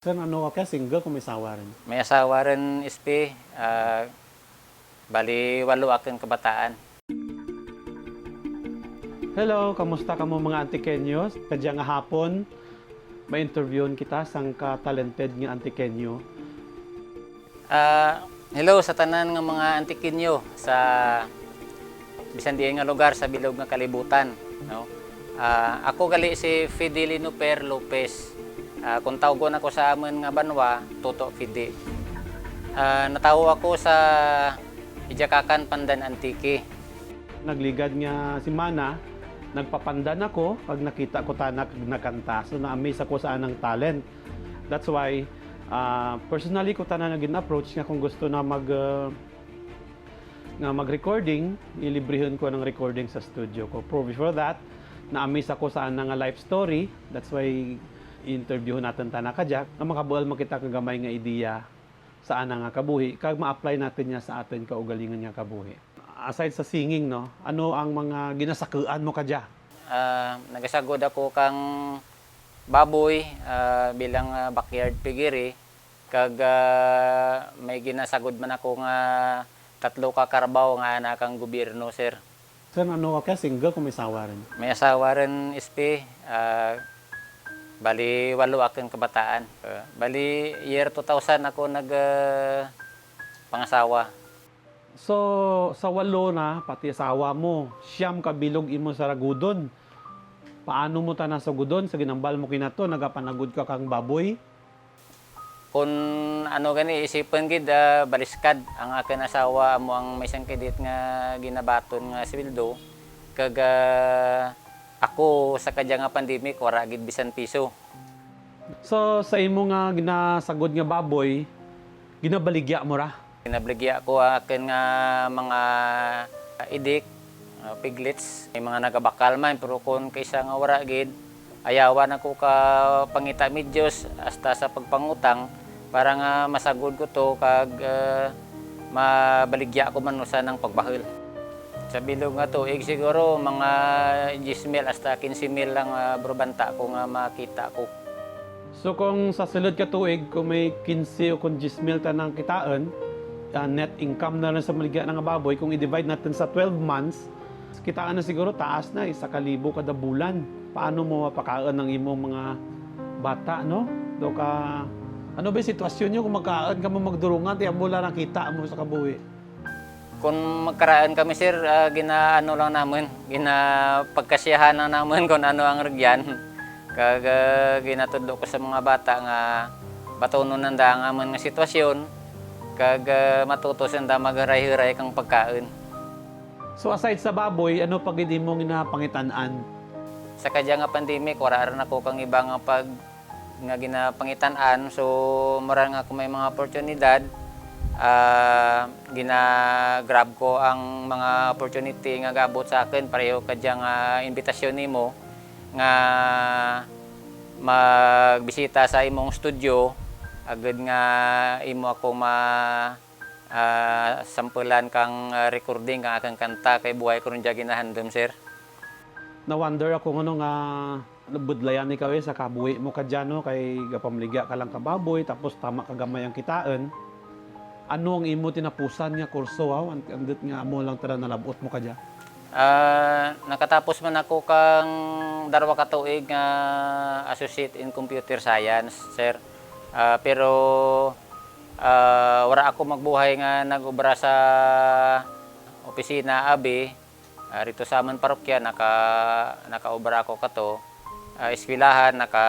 Sir, ano ka kaya? Single kung may sawa rin? May asawa rin, SP. Ah, bali, walo akong kabataan. Hello, kamusta ka mo mga antikenyos? Kadya nga hapon, may interviewon kita sang ka-talented nga antikenyo. Ah, hello sa tanan ng mga antikinyo sa bisan diay nga lugar sa bilog nga kalibutan, no? Ah, ako gali si Fidelino Per Lopez. Ah, kung tawgon ako sa amon nga banwa, Toto Fide. Ah, natawo ako sa Ijakakan Pandan Antiki. Nagligad nga si Mana, nagpapandan ako pag nakita ko tanak nakanta. So na-amaze ako sa anang talent. That's why ah, personally ko tanan naging approach nga kung gusto na mag ah, nga mag-recording, ilibrihon ko ng recording sa studio ko. Pro before that, na-amaze ako sa anang life story. That's why interview natin tanak kajak na makabual makita kagamay nga ideya sa ana nga kabuhi kag ma-apply natin niya sa atin kaugalingon nga kabuhi. Aside sa singing no, ano ang mga ginasakuan mo kadya? Ah, nagasagod ako kang baboy ah, bilang ah, backyard pigiri kag ah, may ginasagod man ako nga tatlo ka karabaw nga anak kang gobyerno sir. Sir, ano ka kaya single kung may sawa rin? May asawa rin SP ah, bali walo akong kabataan. Bali year 2000 ako nag ah, pangasawa. So, sa walo na, pati asawa mo, siyam ka bilog imo sa ragudon. Paano mo ta nasa gudon? Sa ginambal mo kinato, nagapanagod ka kang baboy? Kung ano gani isipon gid ah, baliskad ang akin asawa mo ang may sangkidit nga ginabaton nga sweldo kag ah, ako sa kadya nga pandemic wara gid bisan piso. So, sa imo nga ginasagod nga baboy, ginabaligya mo ra? Pinabligya ko akin nga mga idik, piglets, may mga nagabakal man pero kung kaysa nga wara gid ayawan ako ka pangita medyos hasta sa pagpangutang para nga masagod ko to kag ah, mabaligya ko man usa ng pagbahil. Sa bilog nga tuig siguro mga 10 mil hasta 15 mil lang uh, brobanta ko nga makita ko. So kung sa sulod ka tuig, kung may 15 o kung 10 mil ta ng kitaan, ah, net income na lang sa maligya ng baboy, kung i-divide natin sa 12 months, kitaan na siguro taas na, isa kalibo kada bulan. Paano mo mapakaan ng imong mga bata, no? Do ka, ano ba yung sitwasyon nyo kung magkaan ka mo magdurungan, tiyan mo lang nakita mo sa kabuhi? Kung magkaraan kami sir, ah, ginaano lang namin, ginapagkasiyahan lang namin kung ano ang regyan. Kag uh, ginatudlo ko sa mga bata nga batunon nanda ang amon nga sitwasyon kag ah, matuto sanda magaray-hiray kang pagkain. So aside sa baboy, ano pag hindi mo ginapangitanaan? Sa kadya nga pandemic, wala rin ako kang iba nga pag nga ginapangitan-an. So, mura nga ako may mga oportunidad. Ah gina-grab ko ang mga opportunity nga gabot sa akin. Pareho kadya nga imbitasyon nimo nga magbisita sa imong studio. Agad nga imo ako ma ah, sampulan kang ah, recording kang akang kanta kay buhay ko dyan ginahandom sir. Na-wonder ako ano nga budlayan ni kawe sa kabuhi mo kadyano kay gapamligya ka lang kababoy tapos tama ka gamay ang kitaan ano ang imo tinapusan nga kurso and andit nga mo lang tara nalabot mo kadya Ah, nakatapos man ako kang darwa ka tuig nga associate in computer science, sir. Ah, pero ah, wala ako magbuhay nga nagubra sa opisina abi Ah, rito sa amon parokya naka nakaubra ako kato. Uh, eskwelahan naka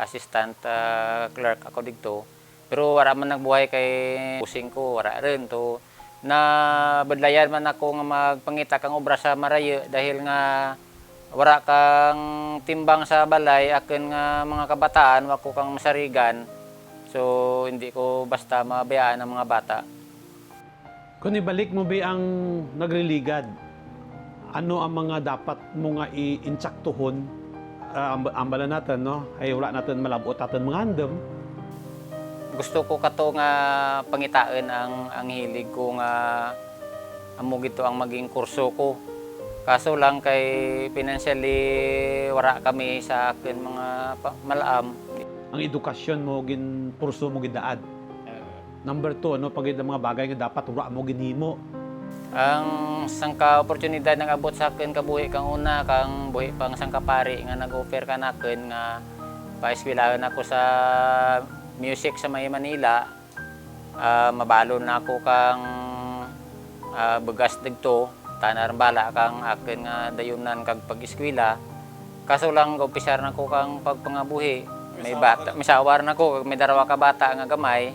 assistant ah, clerk ako dito. Pero wala man nagbuhay kay pusing ko, wala rin. To na badlayan man ako nga magpangita kang obra sa Marayo dahil nga wala kang timbang sa balay. Akin nga mga kabataan wako kang masarigan. So hindi ko basta mabayaan ang mga bata. Kung ibalik mo bi ang nagliligad ano ang mga dapat mo nga i-intsaktuhon? Uh, ambala natin no? Ay wala natin malabot natin mga andam gusto ko kato nga pangitain ang ang hilig ko nga amo gito ang maging kurso ko kaso lang kay financially wara kami sa akin mga malaam ang edukasyon mo gin purso mo gidaad. Number two, ano pag mga bagay nga dapat ura mo ginhimo. Ang sangka oportunidad nang abot sa akin kabuhi kang una kang buhi pang sangka pari nga nag-offer ka nakin nga paeskwelahan ako sa music sa may Manila. Ah, mabalo na ako kang ah, bugas dagto tanar bala kang akin nga dayunan kag pag-eskwela. Kaso lang opisar na ko kang pagpangabuhi. May bata, may sawar na ko, may darawa ka bata nga gamay.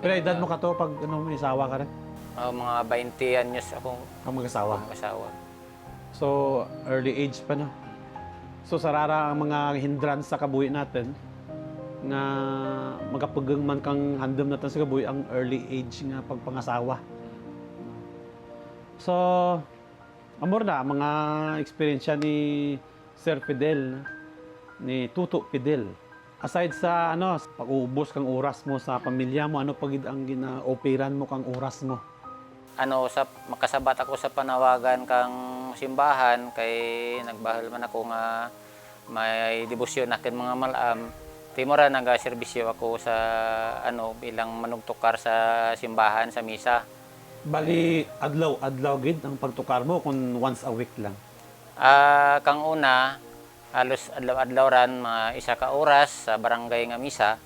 Pero edad mo ka to pag ano may asawa ka rin, Ah, mga 20 anyos ako kang mag-asawa. mag-asawa. So, early age pa na. So, sarara ang mga hindrance sa kabuhi natin nga magapagang man kang handom natin sa kabuhi ang early age nga pagpangasawa. So, amor na, mga experience ni Sir Fidel, ni Tuto Fidel. Aside sa ano, pag-uubos kang oras mo sa pamilya mo, ano pag ang gina-operan mo kang oras mo? ano sa makasabat ako sa panawagan kang simbahan kay nagbahal man ako nga may debosyon akin mga malam timora naga serbisyo ako sa ano bilang manugtukar sa simbahan sa misa. Bali, adlaw, adlaw gid ang pagtukar mo kung once a week lang. ah kang una halos adlaw-adlaw ran mga isa ka oras sa barangay nga misa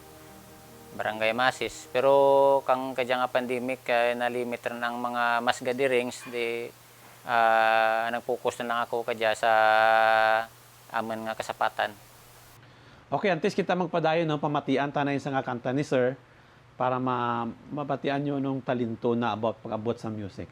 barangay masis. Pero kang kadya nga pandemic kay nalimit rin ang mga mas gatherings di ah nag-focus na lang ako kadya sa aman nga kasapatan Okay, antes kita magpadayon no, pamatian tanay sa nga kanta ni Sir para ma mabatian nyo nung talento na about pag-abot sa music.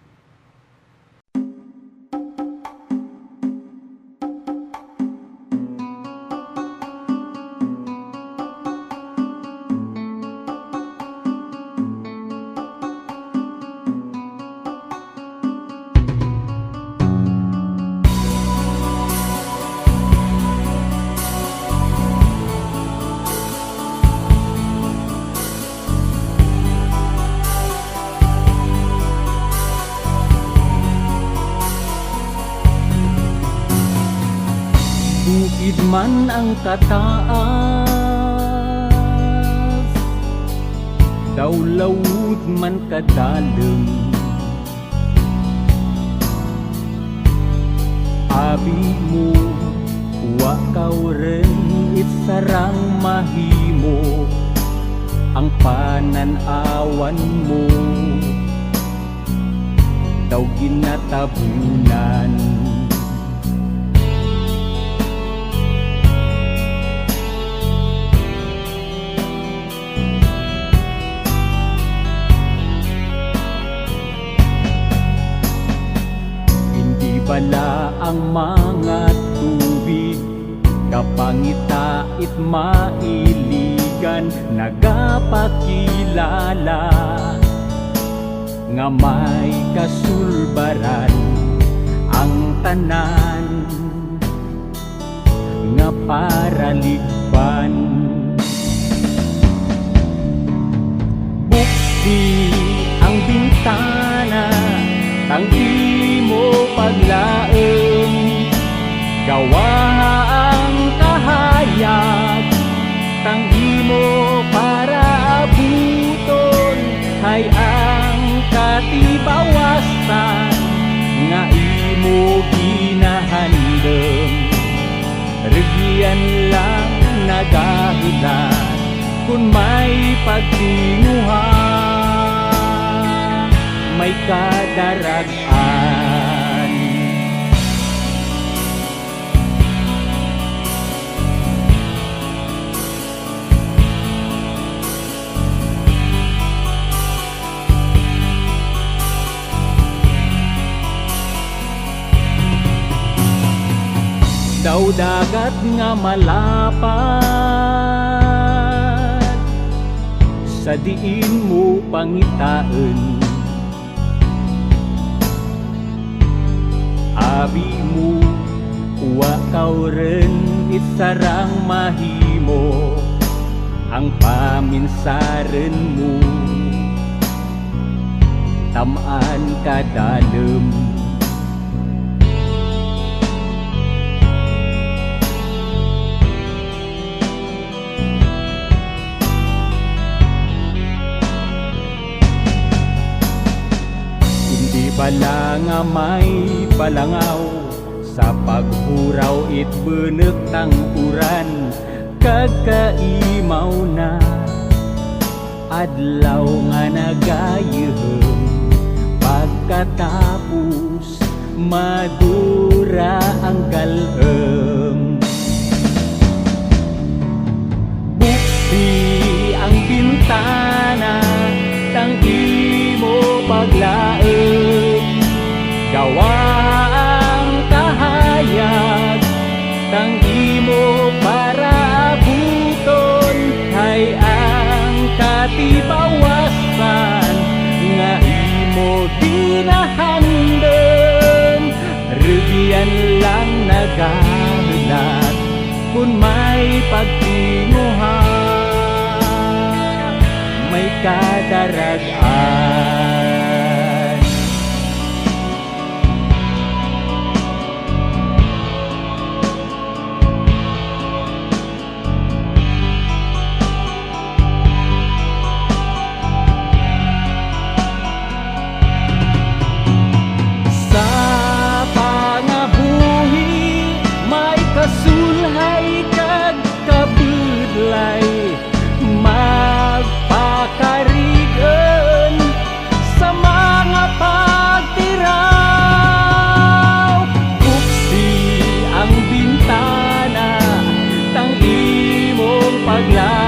Man ang kataas. Daw lawud man kadalam Abi mo Wa kaw rin itsarang mahimo. Ang pananawan mo Daw ginatabunan ang mga tubig. Kapangitait mailigan Nagapakilala. Nga may kasulbaran Ang tanan. Nga paraligban Buksi nagahulat Kung may pagtinguhan May kadaragan Daw dagat nga malapad Sa diin mo pangitaan. Abi mo Wa kaw rin isarang mahimo. Ang paminsaran mo Tamaan ka dalem Nga may balangaw Sa paghuraw it benek tang uran. Kagkaimaw na Adlaw nga nagayem Pagkatapos Madura ang kalem nagahulat Kung may pagtinguhan May kadaragan imong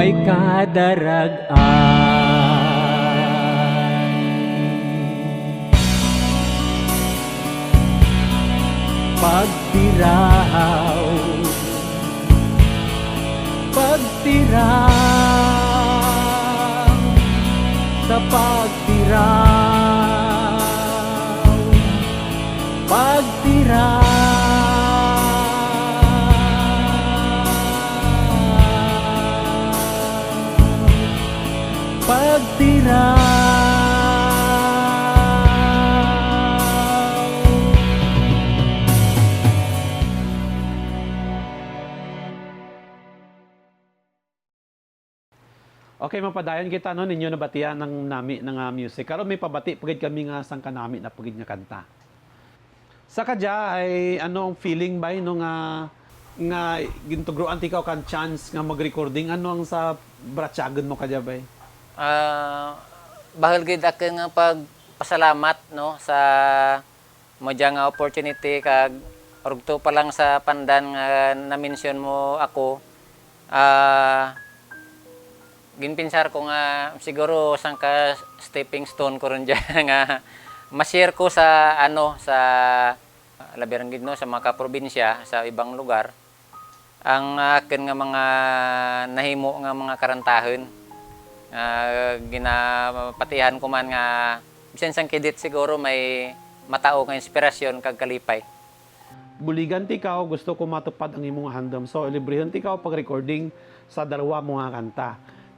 May kadaragan. Pagtiraw pagtiraw sa pagtiraw Okay, mapadayon kita no ninyo nabatian ng nami ng ah, music. Karon may pabati pagid kami nga sang kanami na pagid nga kanta. Sa kadya ay ano ang feeling ba no nga nga gintugroan ti ka kan chance nga mag-recording ano ang sa bratsagon mo kadya ba? Ah, bahal gid ako nga pagpasalamat no sa mo nga opportunity kag orugto pa lang sa pandan nga na-mention mo ako. Ah, ginpinsar ko nga siguro sang ka stepping stone ko ron dyan nga ma-share ko sa ano sa labiran gid no sa mga kaprobinsya sa ibang lugar ang akin nga mga nahimo nga mga karantahon nga ginapatihan ko man nga bisan sang kidit siguro may matao nga inspirasyon kag kalipay Buligan ti ka gusto ko matupad ang imong handom. So librihan ti ka pag-recording sa dalawa mo nga kanta.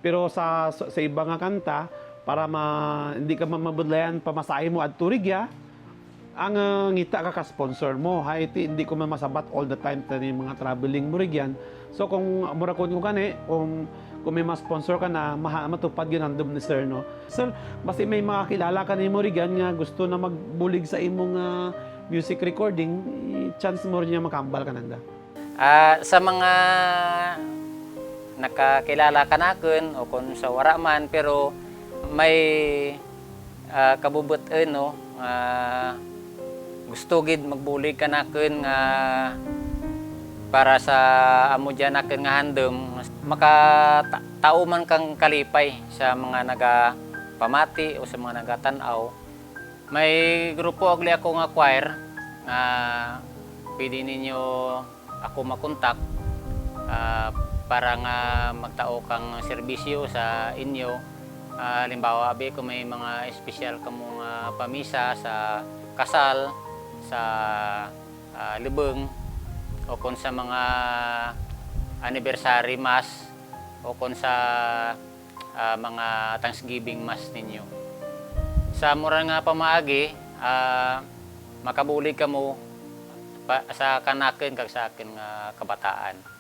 Pero sa sa, iba nga kanta para ma hindi ka mamabudlayan pamasahe mo at turigya ang ah, ngita ka ka sponsor mo. Hay ti hindi ko man masabat all the time tani mga traveling mo rigyan so kung murakon ko kani kung kung may ma-sponsor ka na maha, matupad yun ang ni sir no? Sir basi may mga kilala ka ni mo rigyan nga gusto na magbulig sa imong ah, music recording chance mo rin niya makambal ka nanda. Ah, sa mga nakakilala ka nakon o kung sa wara man pero may ah, kabubot no? Nga gusto gid magbulig ka nakon nga para sa amo dyan nakon nga handom. Maka ta- tao man kang kalipay sa mga naga pamati o sa mga nagatanaw. May grupo agli ako nga choir nga pwede ninyo ako makontak. Ah, para nga magtao kang serbisyo sa inyo. Ah, halimbawa, abi kung may mga espesyal kamong ah, pamisa sa kasal, sa ah, libeng o kung sa mga anniversary mass o kung sa ah, mga Thanksgiving mass ninyo. Sa mura nga pamaagi, ah, makabulig ka mo sa kanakin kag sa akin nga kabataan.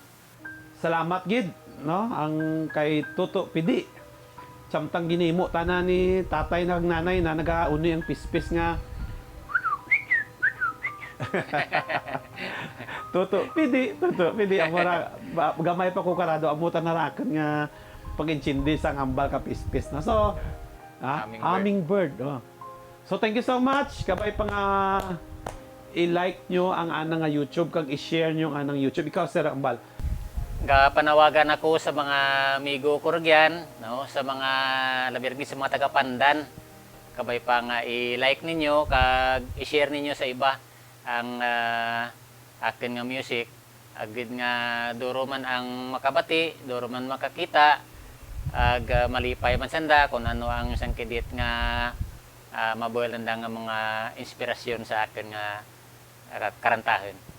Salamat gid, no? Ang kay Tuto Pidi. Samtang ginimo tana ni tatay nag nanay na nagauni ang pispis nga Tuto Pidi, Tuto Pidi amora gamay pa ko karado amutan na raken nga pag-intindi sa hambal ka pispis na. So, ah, Hummingbird. hummingbird. oh. So thank you so much. Kabay pa nga i-like nyo ang anang YouTube kag i-share nyo ang anang YouTube. Ikaw Sir Ambal. Gapanawagan ako sa mga amigo ko ragyan, no, sa mga labirgi sa mga taga-pandan. Kabay pa nga i-like ninyo kag i-share ninyo sa iba ang ah, akin nga music. Agid nga duro man ang makabati, duro man makakita, ag ah, malipay man sanda kung ano ang sangkidit nga uh, mabuelanda nga mga inspirasyon sa akin nga karantahan.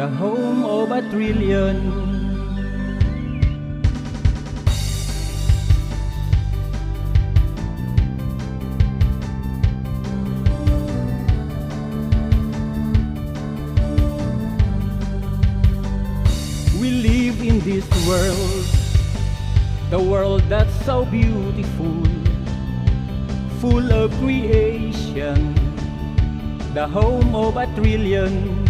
The home of a trillion. We live in this world the world that's so beautiful, full of creation, the home of a trillion.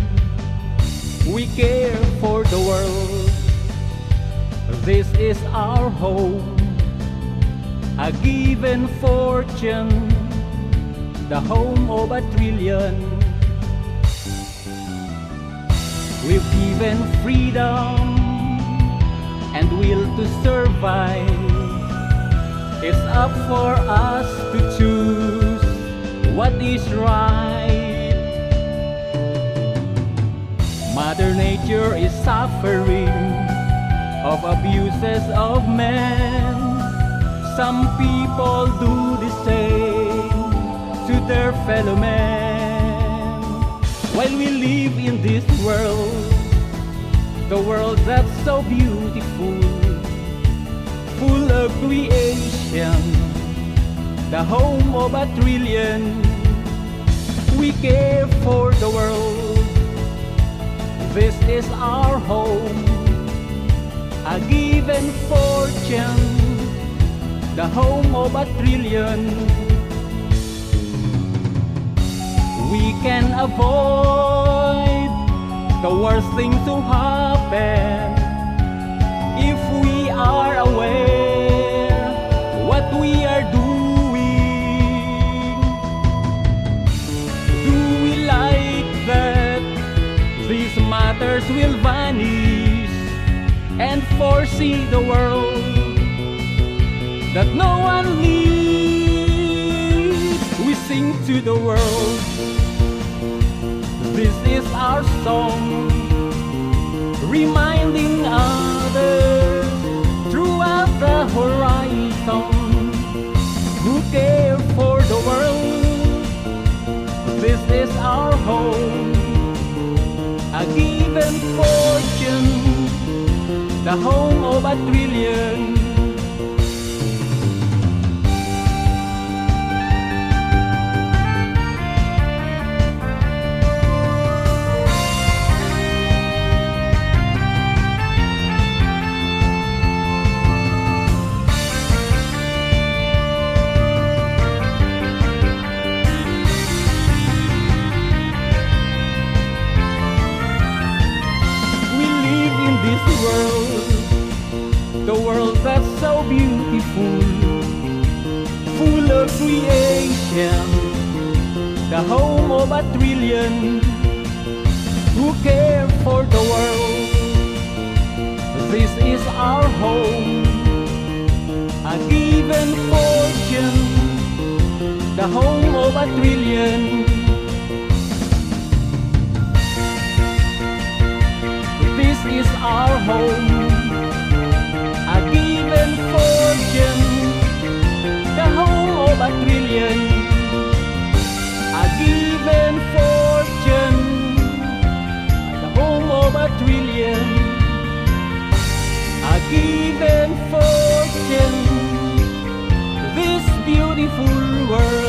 We care for the world, this is our home, a given fortune, the home of a trillion. We've given freedom and will to survive. It's up for us to choose what is right. Mother Nature is suffering of abuses of men. Some people do the same to their fellow men. While we live in this world, the world that's so beautiful, full of creation, the home of a trillion. We care for this is our home, a given fortune, the home of a trillion. We can avoid the worst thing to happen if we are aware will vanish and foresee the world that no one leaves? We sing to the world. This is our song, reminding others throughout the horizon who care for the world. This is our home, a fortune, the home of a trillion. home of a trillion. This is our home, a given fortune, the home of a trillion, a given fortune, the home of a trillion, a given fortune, this beautiful world.